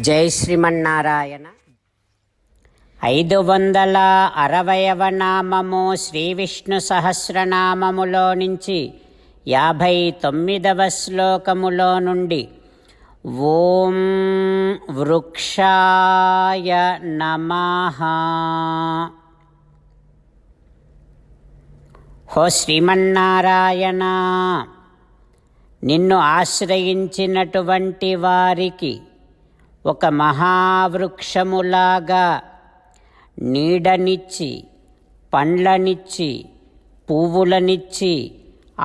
జై శ్రీమన్నారాయణ. ఐదు వందల అరవయవ నామము శ్రీ విష్ణు సహస్రనామములో నుంచి యాభై తొమ్మిదవ శ్లోకములో నుండి ఓం వృక్షాయ నమ. హో శ్రీమన్నారాయణ నిన్ను ఆశ్రయించినటువంటి వారికి ఒక మహావృక్షములాగా నీడనిచ్చి పండ్లనిచ్చి పువ్వులనిచ్చి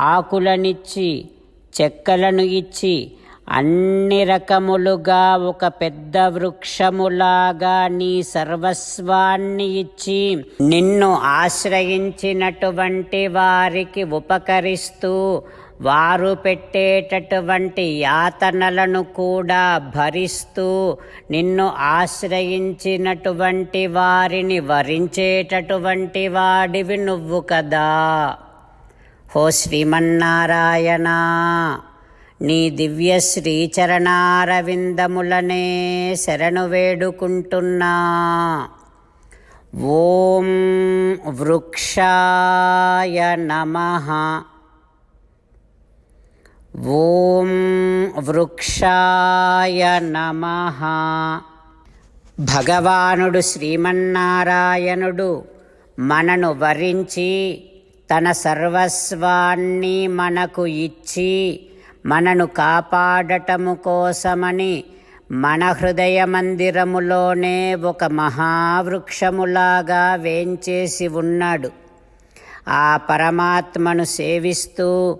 ఆకులనిచ్చి చెక్కలను ఇచ్చి అన్ని రకములుగా ఒక పెద్ద వృక్షములాగా నీ సర్వస్వాన్ని ఇచ్చి నిన్ను ఆశ్రయించినటువంటి వారికి ఉపకరిస్తూ వారు పెట్టేటటువంటి యాతనలను కూడా భరిస్తూ నిన్ను ఆశ్రయించినటువంటి వారిని వరించేటటువంటి వాడివి నువ్వు కదా. హో శ్రీమన్నారాయణ నీ దివ్య శ్రీచరణారవిందములనే శరణు వేడుకుంటున్నా. ఓం వృక్షాయ నమః. ఓం వృక్షాయ నమః. భగవానుడు శ్రీమన్నారాయణుడు మనను వరించి తన సర్వస్వాన్ని మనకు ఇచ్చి మనను కాపాడటము కోసమని మన హృదయ మందిరములోనే ఒక మహావృక్షములాగా వేంచేసి ఉన్నాడు. ఆ పరమాత్మను సేవిస్తూ